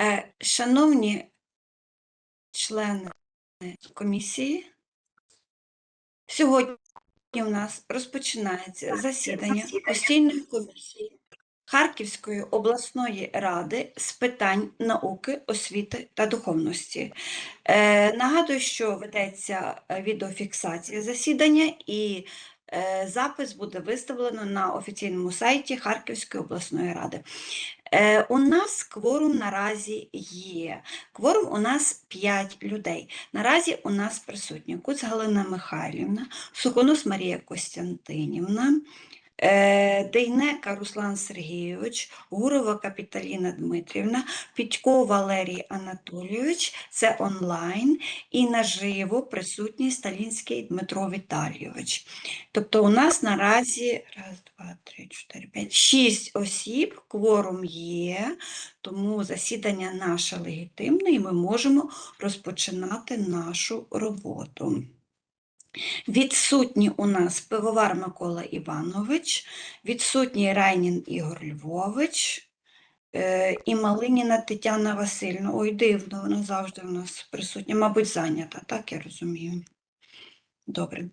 Е, Шановні члени комісії, сьогодні у нас розпочинається засідання постійної комісії Харківської обласної ради з питань науки, освіти та духовності. Е, Нагадую, що ведеться е, відеофіксація засідання і запис буде виставлено на офіційному сайті Харківської обласної ради. Е, У нас кворум наразі є. Кворум у нас 5 людей. Наразі у нас присутні Куц Галина Михайлівна, Суконос Марія Костянтинівна, е, Дейнека Руслан Сергійович, Гурова Капіталіна Дмитрівна, Підько Валерій Анатолійович, це онлайн, і наживо присутній Сталінський Дмитро Віталійович. Тобто у нас наразі раз, два, три, чотири, п'ять, шість осіб, кворум є, тому засідання наше легітимне, і ми можемо розпочинати нашу роботу. Відсутні у нас пивовар Микола Іванович, відсутній Райнін Ігор Львович е, і Малиніна Тетяна Васильівна. Ой, дивно, вона завжди у нас присутня, мабуть, зайнята, так я розумію. Добре.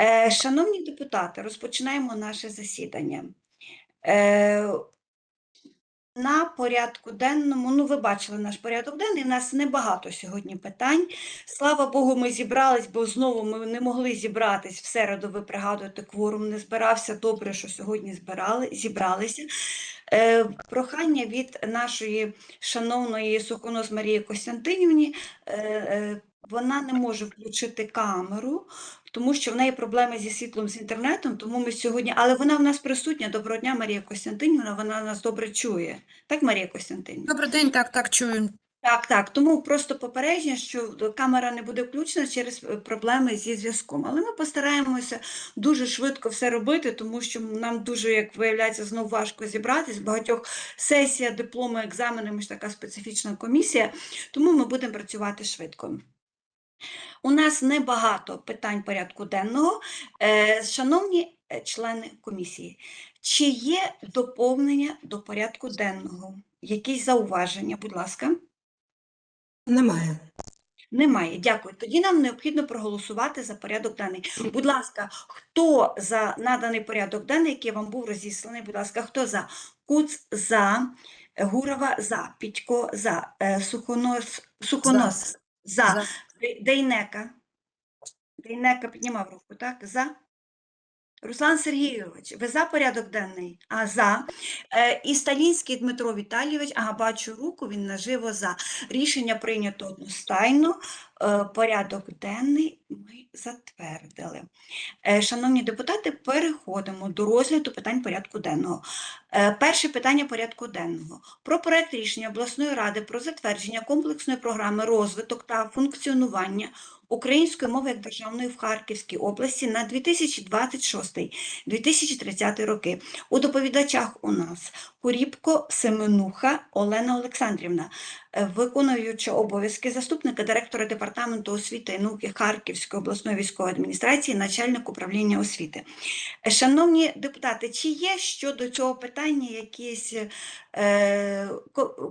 Е, Шановні депутати, розпочинаємо наше засідання. На порядку денному, ну ви бачили наш порядок денний, у нас небагато сьогодні питань. Слава Богу, ми зібрались, бо знову ми не могли зібратись в середу, ви пригадуєте, кворум не збирався. Добре, що сьогодні збирали, зібралися. Е, прохання від нашої шановної Сухонос Марії Костянтинівні, е, е, вона не може включити камеру, тому що в неї проблеми зі світлом, з інтернетом, тому ми сьогодні, але вона в нас присутня. Доброго дня, Марія Костянтинівна, вона нас добре чує. Так, Марія Костянтинівна? Добрий день, так, так, чую. Так, так. Тому просто попередження, що камера не буде включена через е, проблеми зі зв'язком. Але ми постараємося дуже швидко все робити, тому що нам дуже, як виявляється, знову важко зібратись. Багатьох сесія, дипломи, екзамени, ми ж така специфічна комісія, тому ми будемо працювати швидко. У нас небагато питань порядку денного. Е, Шановні е, члени комісії, чи є доповнення до порядку денного? Якісь зауваження, будь ласка? Немає. Немає. Дякую. Тоді нам необхідно проголосувати за порядок денний. Будь ласка, хто за наданий порядок денний, який вам був розісланий? Будь ласка, хто за? Куц за, Гурова за, Підько за, е, Сухонос, Сухонос за, За. Дейнека. Дейнека піднімав руку, так? За. Руслан Сергійович, ви за порядок денний? А за. Е, і Сталінський Дмитро Віталійович, ага, бачу руку, він наживо за. Рішення прийнято одностайно. Е, порядок денний ми затвердили. Е, шановні депутати, переходимо до розгляду питань порядку денного. Е, перше питання порядку денного. Про проект рішення обласної ради про затвердження комплексної програми розвиток та функціонування української мови як державної в Харківській області на 2026-2030 роки. У доповідачах у нас Куріпко Семенуха Олена Олександрівна, е, виконуюча обов'язки заступника директора департаменту освіти і науки Харківської обласної військової адміністрації, начальник управління освіти. Е, Шановні депутати, чи є щодо цього питання якісь е,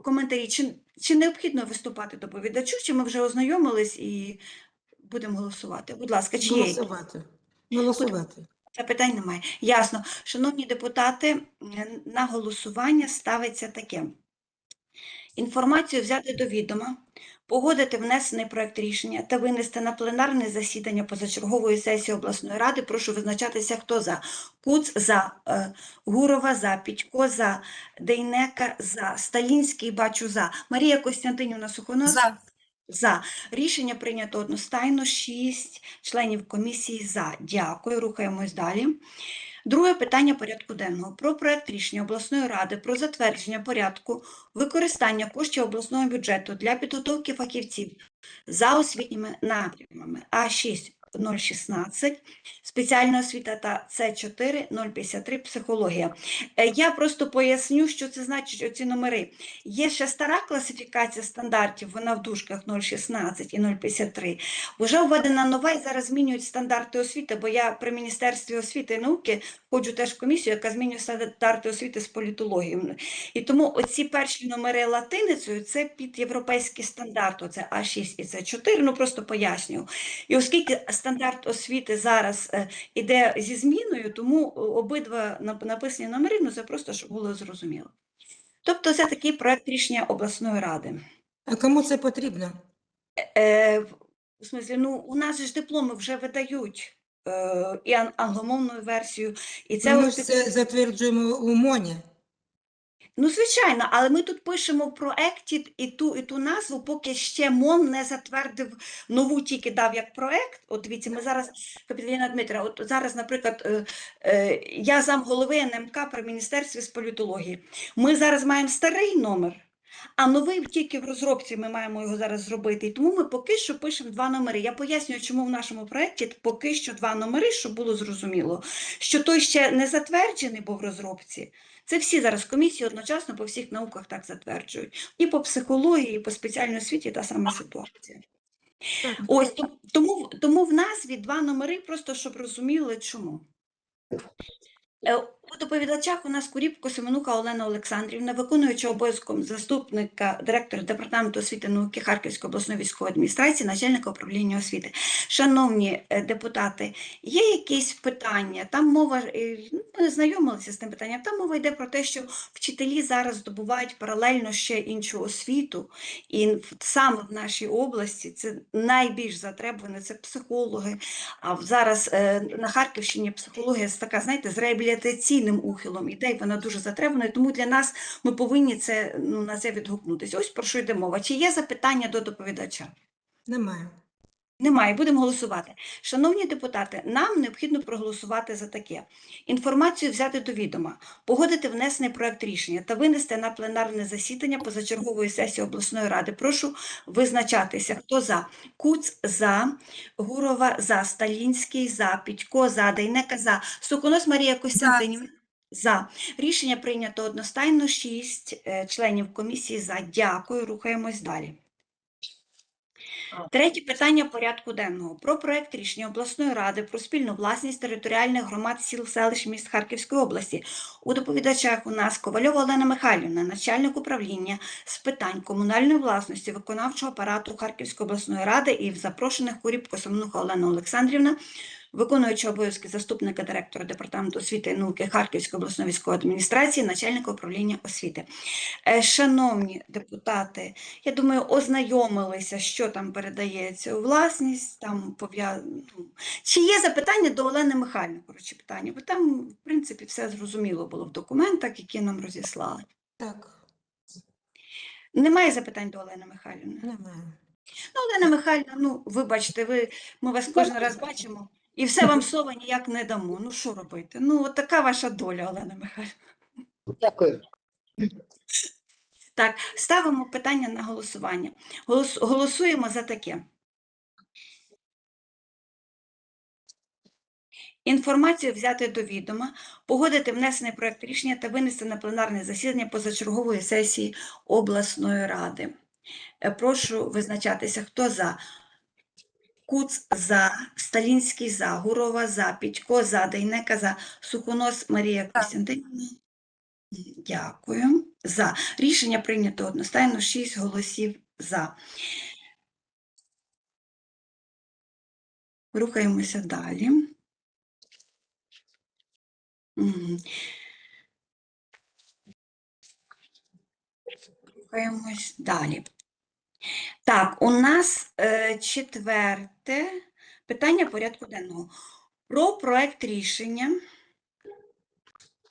коментарі? Чи, чи необхідно виступати доповідачу, чи ми вже ознайомились і будемо голосувати? Будь ласка, чи є? Голосувати. Голосувати. Запитань немає. Ясно. Шановні депутати, на голосування ставиться таке. Інформацію взяти до відома, погодити внесений проект рішення та винести на пленарне засідання позачергової сесії обласної ради. Прошу визначатися, хто за. Куц за, е, Гурова за, Підько за, Дейнека за, Сталінський бачу за. Марія Костянтинівна Сухонос. За. За. Рішення прийнято одностайно. Шість членів комісії за. Дякую. Рухаємось далі. Друге питання порядку денного. Про проект рішення обласної ради про затвердження порядку використання коштів обласного бюджету для підготовки фахівців за освітніми напрямами. А6. 016, спеціальна освіта та С4 053 психологія. Е, Я просто поясню, що це значить оці номери. Є ще стара класифікація стандартів, вона в дужках 016 і 053. Вже введена нова і зараз змінюють стандарти освіти, бо я при Міністерстві освіти і науки ходжу теж в комісію, яка змінює стандарти освіти з політології. І тому оці перші номери латиницею це під європейський стандарт, оце А6 і С4, ну просто пояснюю. І оскільки стандарт освіти зараз е, іде зі зміною, тому е, обидва нап- написані номери, ну це просто щоб було зрозуміло. Тобто це такий проект рішення обласної ради. А кому це потрібно? Е, в в смислі, ну, у нас ж дипломи вже видають е, і ан- англомовною версією, і це Ми ось ж це затверджуємо у МОНі. Ну, звичайно, але ми тут пишемо в проекті і ту, і ту назву, поки ще МОН не затвердив нову, тільки дав як проект. От дивіться, ми зараз, Капіталіна Дмитра, от зараз, наприклад, е, е, я замголови НМК при Міністерстві з політології. Ми зараз маємо старий номер, а новий тільки в розробці ми маємо його зараз зробити. І тому ми поки що пишемо два номери. Я пояснюю, чому в нашому проєкті поки що два номери, щоб було зрозуміло, що той ще не затверджений був в розробці. Це всі зараз комісії одночасно по всіх науках так затверджують. І по психології, і по спеціальній освіті та сама ситуація. Ось тому, тому в назві два номери, просто щоб розуміли, чому. У доповідачах у нас Куріпко Семенуха Олена Олександрівна, виконуюча обов'язком заступника директора департаменту освіти науки Харківської обласної військової адміністрації, начальника управління освіти. Шановні е, депутати, є якісь питання? Там мова е, ну, ми знайомилися з тим питанням. Там мова йде про те, що вчителі зараз здобувають паралельно ще іншу освіту, і саме в нашій області це найбільш затребуване це психологи. А зараз е, на Харківщині психологія така, знаєте, з реабілітаційним ухилом ідей, вона дуже затребана, Тому для нас ми повинні це ну, на це відгукнутися. Ось про що йде мова. Чи є запитання до доповідача? Немає. Немає, будемо голосувати. Шановні депутати, нам необхідно проголосувати за таке. Інформацію взяти до відома, погодити внесений проект рішення та винести на пленарне засідання позачергової сесії обласної ради. Прошу визначатися, хто за. Куц за, Гурова за, Сталінський за, Підько за, Дейнека за, Соконос Марія Костянтинівна. За. Рішення прийнято одностайно. Шість е, членів комісії за. Дякую. Рухаємось далі. Третє питання порядку денного. Про проект рішення обласної ради про спільну власність територіальних громад сіл, селищ міст Харківської області. У доповідачах у нас Ковальова Олена Михайлівна, начальник управління з питань комунальної власності, виконавчого апарату Харківської обласної ради і в запрошених Куріпко Семенуха Олена Олександрівна, виконуюча обов'язки заступника директора департаменту освіти і науки Харківської обласної військової адміністрації, начальника управління освіти. Е, Шановні депутати, я думаю, ознайомилися, що там передається у власність, там пов'язано. Чи є запитання до Олени Михайлівни, коротше, питання? Бо там, в принципі, все зрозуміло було в документах, які нам розіслали. Так, Немає запитань до Олени Михайлівни? немає. Ну, Олена Михайлівна, ну, вибачте, ви, ми вас кожен раз бачимо, і все вам слова ніяк не дамо. Ну, що робити? Ну, от така ваша доля, Олена Михайлівна. Дякую. Так, ставимо питання на голосування. Голос, голосуємо за таке. Інформацію взяти до відома, погодити внесений проект рішення та винести на пленарне засідання позачергової сесії обласної ради. Е, Прошу визначатися, хто за. Куц за, Сталінський за, Гурова за, Підько за, Дейнека за, Сухонос Марія Костянтинівна. Дякую. За. Рішення прийнято одностайно 6 голосів за. Рухаємося далі. Рухаємось далі. Так, у нас е, четверте питання порядку денного. Про проект рішення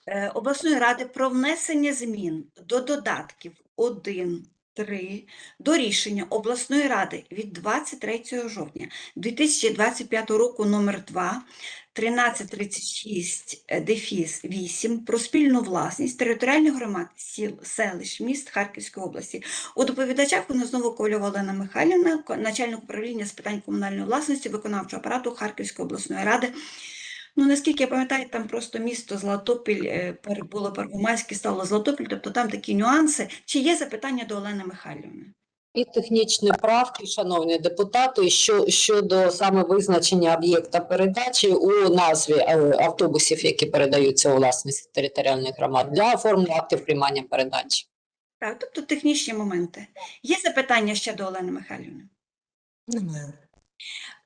е, обласної ради про внесення змін до додатків 1 3 до рішення обласної ради від 23 жовтня 2025 року номер 2 1336 е, дефіс 8 про спільну власність територіальних громад сіл, селищ, міст Харківської області. У доповідачах нас знову Ковальова Олена Михайлівна, начальник управління з питань комунальної власності, виконавчого апарату Харківської обласної ради. Ну, наскільки я пам'ятаю, там просто місто Златопіль е, було Первомайське, стало Златопіль, тобто там такі нюанси. Чи є запитання до Олени Михайлівни? І технічні правки, шановні депутати, що, щодо саме визначення об'єкта передачі у назві е, автобусів, які передаються у власність територіальних громад для оформлення актів приймання передачі. Так, тобто технічні моменти. Є запитання ще до Олени Михайлівни? Немає.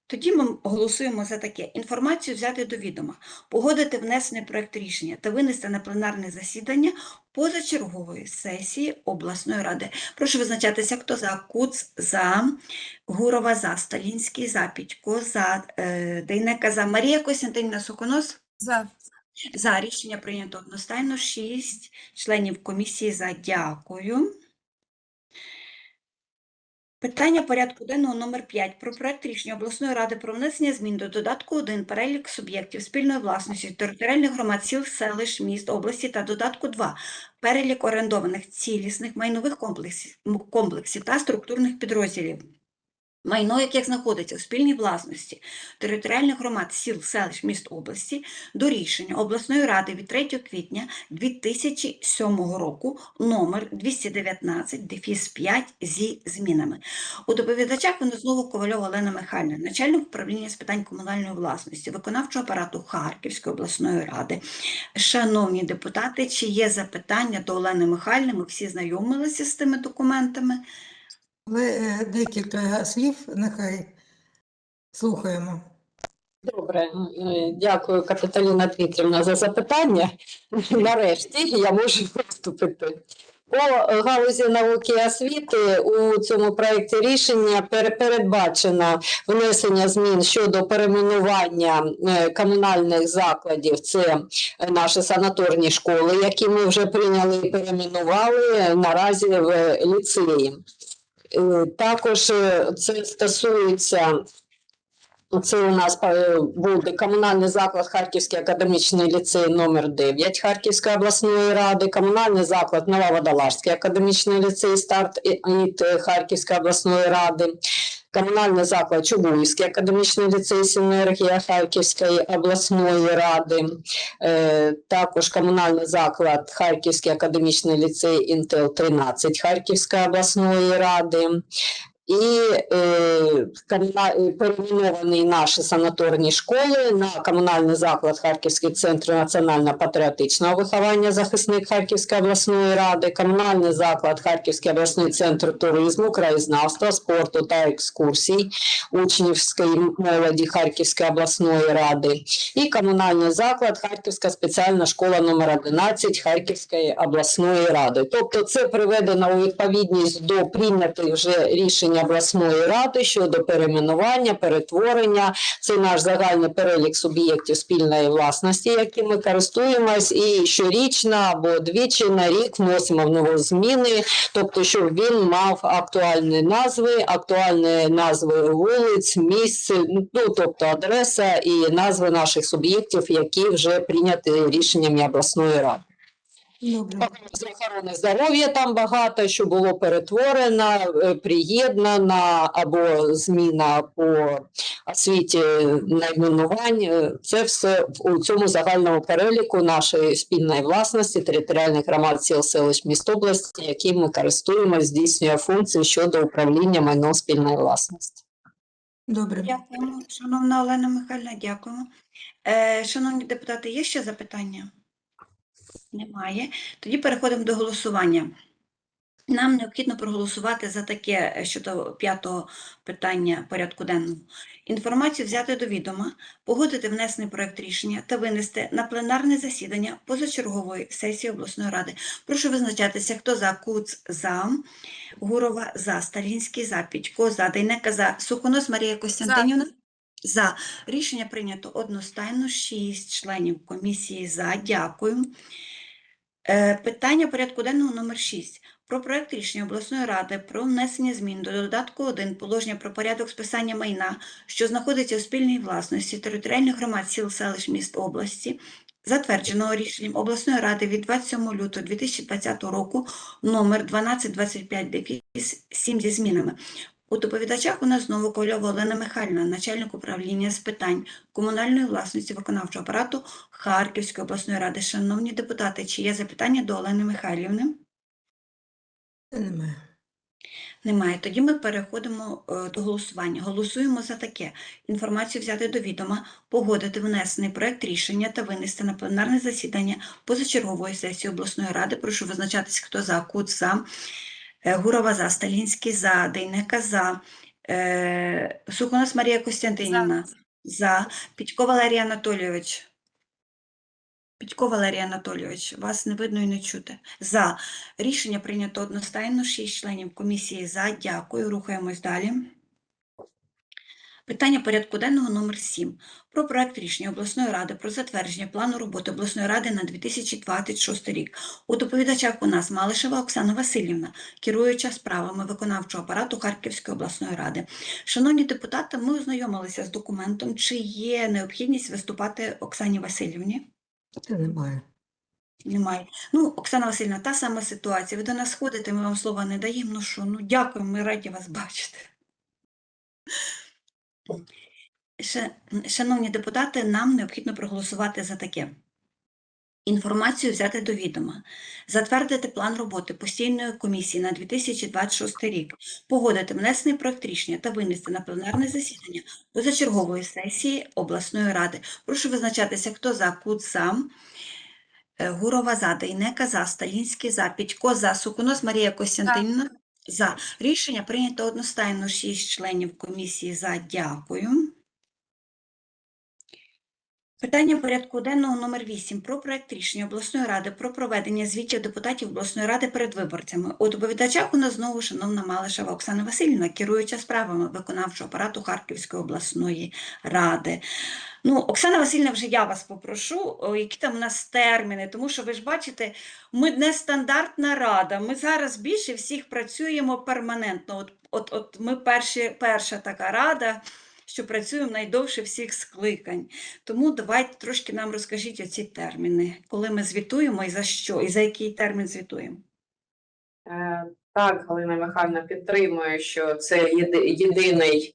Тоді ми голосуємо за таке. Інформацію взяти до відома, погодити внесений проект рішення та винести на пленарне засідання позачергової сесії обласної ради. Прошу визначатися, хто за Куц, за Гурова, за Сталінський, за Підько, за е, Дейнека, за Марія Костянтинівна Соконос. За. За рішення прийнято одностайно. Шість членів комісії за. Дякую. Питання порядку денного номер 5 про проект рішення обласної ради про внесення змін до додатку 1 перелік суб'єктів спільної власності територіальних громад сіл, селищ, міст, області та додатку 2 перелік орендованих цілісних майнових комплексів, комплексів та структурних підрозділів. Майно, яке знаходиться у спільній власності територіальних громад сіл, селищ, міст області до рішення обласної ради від 3 квітня 2007 року номер 219 дефіс 5 зі змінами. У доповідачах вона знову Ковальова Олена Михайлівна, начальник управління з питань комунальної власності, виконавчого апарату Харківської обласної ради. Шановні депутати, чи є запитання до Олени Михайлівни? Ми всі знайомилися з тими документами. Але е, декілька слів, нехай слухаємо. Добре, е, дякую, Капіталіна Дмитрівна, за запитання. Нарешті я можу виступити. По галузі науки і освіти у цьому проєкті рішення пере- передбачено внесення змін щодо перейменування е, комунальних закладів. Це наші санаторні школи, які ми вже прийняли і перейменували наразі в ліцеї. Е, Також е, це стосується це у нас е, буде комунальний заклад Харківський академічний ліцей номер 9 Харківської обласної ради, комунальний заклад Нововодолажський академічний ліцей старт і- Харківської обласної ради, комунальний заклад Чугуївський академічний ліцей Синергія Харківської обласної ради, е, також комунальний заклад Харківський академічний ліцей Інтел 13 Харківської обласної ради. І е, е, наші санаторні школи на комунальний заклад Харківський центр національно-патріотичного виховання захисник Харківської обласної ради, комунальний заклад Харківський обласний центр туризму, краєзнавства, спорту та екскурсій учнівської молоді Харківської обласної ради і комунальний заклад Харківська спеціальна школа номер 11 Харківської обласної ради. Тобто це приведено у відповідність до прийнятих вже рішень обласної ради щодо перейменування, перетворення. Це наш загальний перелік суб'єктів спільної власності, яким ми користуємось, і щорічно або двічі на рік вносимо в нього зміни, тобто, щоб він мав актуальні назви, актуальні назви вулиць, місць, ну тобто адреса і назви наших суб'єктів, які вже прийняті рішеннями обласної ради. Добре. З охорони здоров'я там багато, що було перетворено, е, приєднано або зміна по освіті найменувань. Е, Це все в- у цьому загальному переліку нашої спільної власності територіальних громад сіл селищ міст області, яким ми користуємося, здійснює функції щодо управління майном спільної власності. Добре. Дякуємо, шановна Олена Михайлівна, дякуємо. Е, шановні депутати, є ще запитання? Немає. Тоді переходимо до голосування. Нам необхідно проголосувати за таке е, щодо п'ятого питання порядку денного. Інформацію взяти до відома, погодити внесений проект рішення та винести на пленарне засідання позачергової сесії обласної ради. Прошу визначатися, хто за Куц за, Гурова за, Сталінський за, Підько за, Дейнека за, Сухонос Марія Костянтинівна. За. Рішення прийнято одностайно. Шість членів комісії за. Дякую. Е, Питання порядку денного номер 6. про проект рішення обласної ради про внесення змін до додатку 1 положення про порядок списання майна, що знаходиться у спільній власності територіальних громад сіл, селищ, міст області, затвердженого рішенням обласної ради від 27 лютого 2020 року номер 1225 7 зі змінами. У доповідачах у нас знову Кольова Олена Михайлівна, начальник управління з питань комунальної власності виконавчого апарату Харківської обласної ради. Шановні депутати, чи є запитання до Олени Михайлівни? Немає. Немає. Тоді ми переходимо е, до голосування. Голосуємо за таке. Інформацію взяти до відома, погодити внесений проект рішення та винести на пленарне засідання позачергової сесії обласної ради. Прошу визначатись, хто за, Кут за, Гурова за, Сталінський за, Дейнека за, е, Сухонос Марія Костянтинівна за, Підько Валерій Анатолійович. Підько Валерій Анатолійович, вас не видно і не чути. За. Рішення прийнято одностайно. Шість членів комісії за. Дякую. Рухаємось далі. Питання порядку денного номер 7. Про проект рішення обласної ради про затвердження плану роботи обласної ради на 2026 рік. У доповідачах у нас Малишева Оксана Васильівна, керуюча справами виконавчого апарату Харківської обласної ради. Шановні депутати, ми ознайомилися з документом. Чи є необхідність виступати Оксані Васильівні? Немає. Немає. Ну, Оксана Васильівна, та сама ситуація. Ви до нас ходите, ми вам слова не даємо. Ну що, ну дякуємо, ми раді вас бачити. Ша- Шановні депутати, нам необхідно проголосувати за таке. Інформацію взяти до відома, затвердити план роботи постійної комісії на 2026 рік, погодити внесений проект рішення та винести на пленарне засідання позачергової сесії обласної ради. Прошу визначатися, хто за, кут за, Е, Гурова за, Дейнека за, Сталінський за, Підько за, Сукунос Марія Костянтинівна за. Рішення прийнято одностайно 6 членів комісії за. Дякую. Питання порядку денного номер 8 про проект рішення обласної ради про проведення звітів депутатів обласної ради перед виборцями. У доповідачах у нас знову шановна Малишева Оксана Васильівна, керуюча справами виконавчого апарату Харківської обласної ради. Ну, Оксана Васильівна, вже я вас попрошу, які там у нас терміни, тому що ви ж бачите, ми не стандартна рада. Ми зараз більше всіх працюємо перманентно. От, от, от ми перші, перша така рада, що працюємо найдовше всіх скликань. Тому давайте трошки нам розкажіть оці терміни, коли ми звітуємо і за що, і за який термін звітуємо. Е, Так, Галина Михайлівна підтримує, що це єдиний,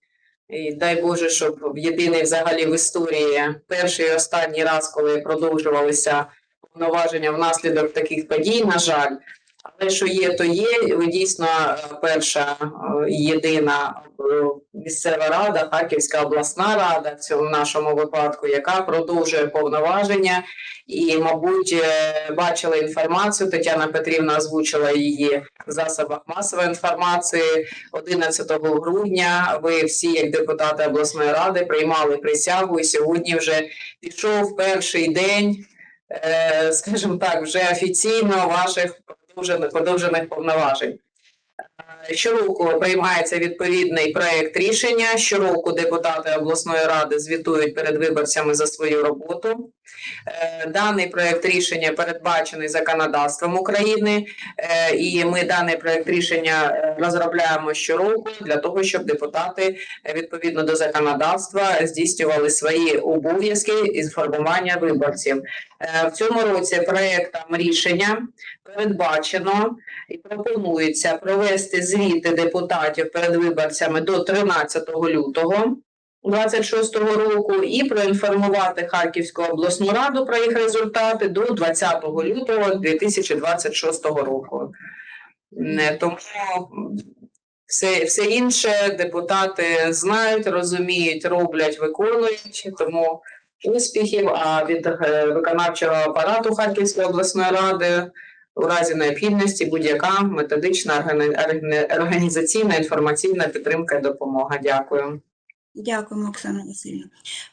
і дай Боже, щоб єдиний взагалі в історії перший і останній раз, коли продовжувалися повноваження внаслідок таких подій, на жаль. Але що є, то є. Дійсно е, перша е, єдина е, місцева рада, Харківська обласна рада в цьому нашому випадку, яка продовжує повноваження і, мабуть, бачила інформацію. Тетяна Петрівна озвучила її в засобах масової інформації 11 грудня. Ви всі, як депутати обласної ради, приймали присягу, і сьогодні вже пішов перший день, скажімо так, вже офіційно ваших подовжених, повноважень. Щороку приймається відповідний проект рішення. Щороку депутати обласної ради звітують перед виборцями за свою роботу. Е, Даний проект рішення передбачений законодавством України, е, і ми даний проект рішення е, розробляємо щороку для того, щоб депутати відповідно до законодавства здійснювали свої обов'язки із формування виборців. В цьому році проектом рішення передбачено і пропонується провести звіти депутатів перед виборцями до 13 лютого. 26 року і проінформувати Харківську обласну раду про їх результати до 20 лютого 2026 року. Тому все, все інше депутати знають, розуміють, роблять, виконують. Тому успіхів. А від е, виконавчого апарату Харківської обласної ради у разі необхідності будь-яка методична організаційна інформаційна підтримка і допомога. Дякую. Дякуємо, Оксана Васильівна.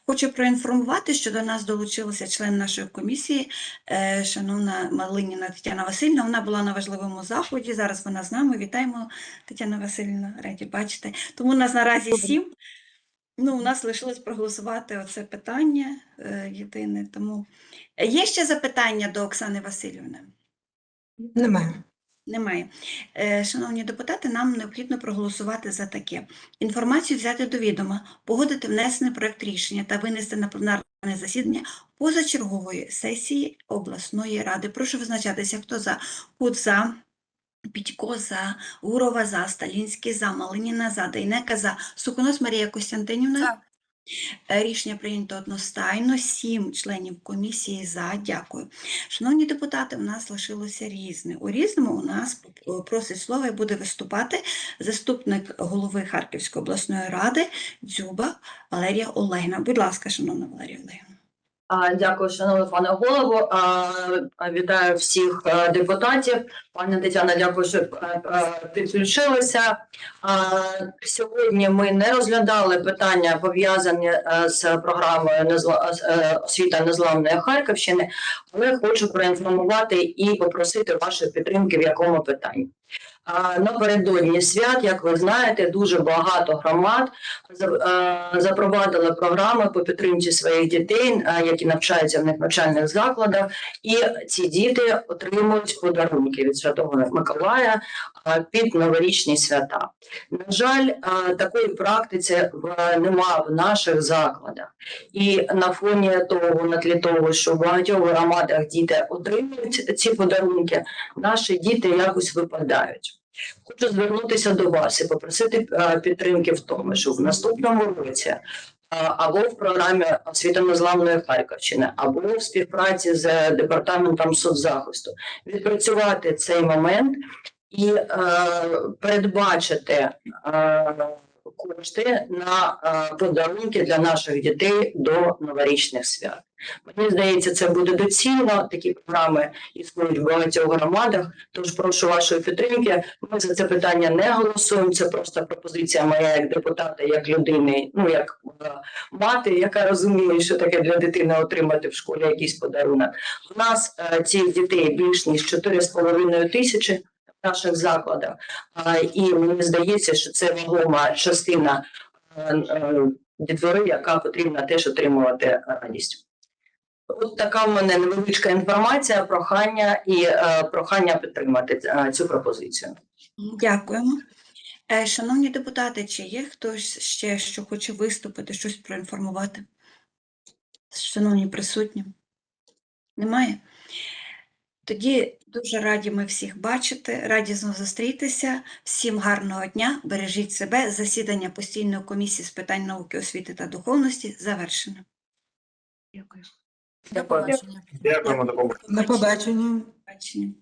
Хочу проінформувати, що до нас долучилася член нашої комісії, е, шановна Малиніна Тетяна Васильівна. Вона була на важливому заході. Зараз вона з нами. Вітаємо, Тетяна Васильівна, раді бачити. Тому у нас наразі сім. Ну, у нас лишилось проголосувати оце питання е, єдине. Тому Е, є ще запитання до Оксани Васильівни? Немає. Немає. Е, Шановні депутати, нам необхідно проголосувати за таке. Інформацію взяти до відома, погодити внесений проект рішення та винести на пленарне засідання позачергової сесії обласної ради. Прошу визначатися, хто за. Кут за. Підько за, Гурова за, Сталінський за, Малиніна за, Дейнека за, Суконос Марія Костянтинівна. Е, Рішення прийнято одностайно. Сім членів комісії за. Дякую. Шановні депутати, у нас лишилося різне. У різному у нас просить слово і буде виступати заступник голови Харківської обласної ради Дзюба Валерія Олегна. Будь ласка, шановна Валерія Олегівна. Дякую, шановний пане голово. Вітаю всіх е, депутатів. Пані Тетяна, дякую, що е, е, підключилися. Сьогодні ми не розглядали питання пов'язані з програмою «Незла- е, освіта незламної Харківщини, але хочу проінформувати і попросити вашої підтримки в якому питанні. Напередодні свят, як ви знаєте, дуже багато громад е, запровадили програми по підтримці своїх дітей, е, які навчаються в них навчальних закладах, і ці діти отримують подарунки від Святого Миколая е, під новорічні свята. На жаль, такої практиці в- нема в наших закладах. І на фоні того, на тлі того, що в багатьох громадах діти отримують ці подарунки, наші діти якось випадають. Хочу звернутися до вас і попросити е, підтримки в тому, що в наступному році е, або в програмі освіта незламної Харківщини, або в співпраці з департаментом соцзахисту. Відпрацювати цей момент і е, передбачити е, кошти на е, подарунки для наших дітей до новорічних свят. Мені здається, це буде доцільно. Такі програми існують в багатьох громадах. Тож прошу вашої підтримки. Ми за це питання не голосуємо. Це просто пропозиція моя як депутата, як людини, ну як е, мати, яка розуміє, що таке для дитини отримати в школі якийсь подарунок. У нас е, цих дітей більш ніж 4,5 тисячі наших закладах. І мені здається, що це вагома частина е, е, дітвори, яка потрібна теж отримувати радість. От така в мене невеличка інформація, прохання і е, прохання підтримати е, цю пропозицію. Дякуємо. Е, Шановні депутати, чи є хтось ще, що хоче виступити, щось проінформувати? Шановні присутні? Немає? Тоді дуже раді ми всіх бачити, раді знову зустрітися. Всім гарного дня, бережіть себе. Засідання постійної комісії з питань науки, освіти та духовності завершено. Дякую. До побачення. Дякуємо, до побачення. До побачення. Побачення.